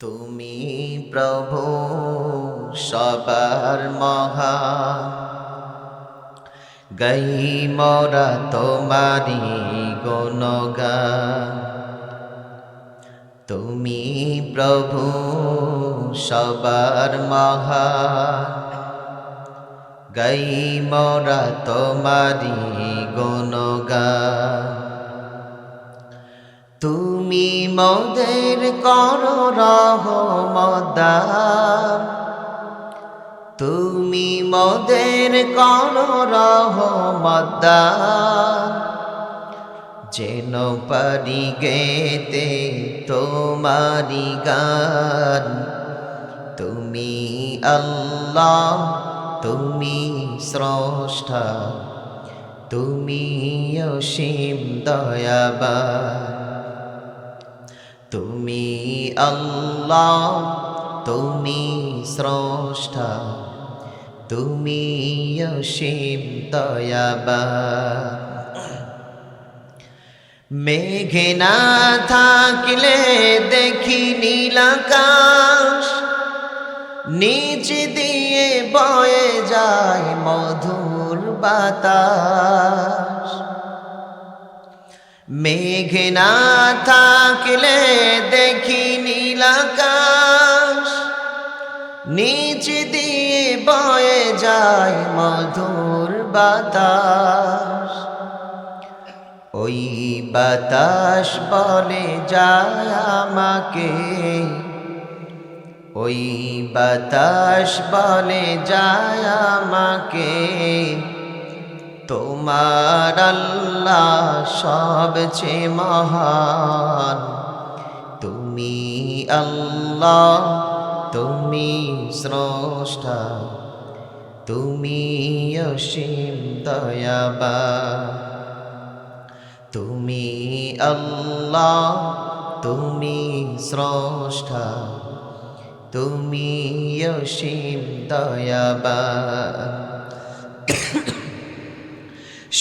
তুমি প্রভু সবার মহা গাই মরা তোমারি গনগা তুমি প্রভু সবার মহা গাই মরা তোমারি গনগা তুমি মোদের করো রহমদার। তুমি মোদের করো রহমদার। যেন পারি গেতে তোমারি গান। তুমি আল্লাহ, তুমি স্রষ্টা। তুমি অসীম দয়াবান। তুমি আল্লাহ, তুমি স্রষ্টা, তুমি অসীম দয়াবান মেঘে না থাকলে দেখি নীলাকাশ নিচ দিয়ে বয়ে যায় মধুর বাতাস। মেঘে না থাকলে দেখি নীলাকাশ নিচ দিয়ে বয়ে যায় মধুর বাতাস। ওই বাতাস বলে, যায় আমাকে। ওই বাতাস বলে, যায় আমাকে। তোমার আল্লাহ সবচেয়ে মহান। তুমি আল্লাহ, তুমি স্রষ্টা, তুমি অসীম দয়াবা তুমি আল্লাহ, তুমি স্রষ্টা, তুমি অসীম দয়াবা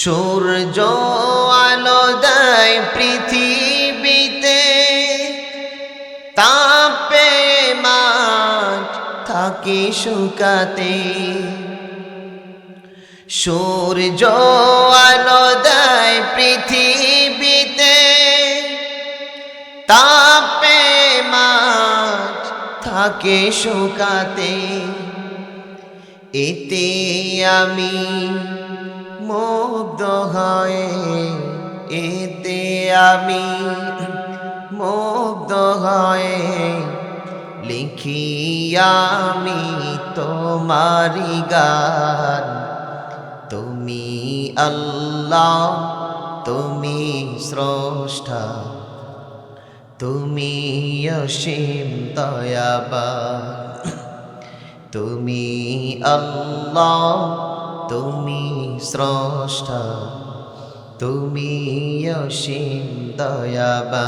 সূর্য আলো দেয় পৃথিবীতে, তাপে মাঠ থাকে শুকাতে। সূর্য আলো দেয় পৃথিবীতে, তাপে মাঠ থাকে শুকাতে। এতে আমি মুগ্ধ হয়ে এতে আমি মুগ্ধ হয়ে লিখি আমি তোমারি গান। তুমি আল্লাহ, তুমি স্রষ্টা, তুমি অসীম দয়াবা তুমি আল্লাহ তুমি স্রষ্টা তুমি অসীম দয়াবা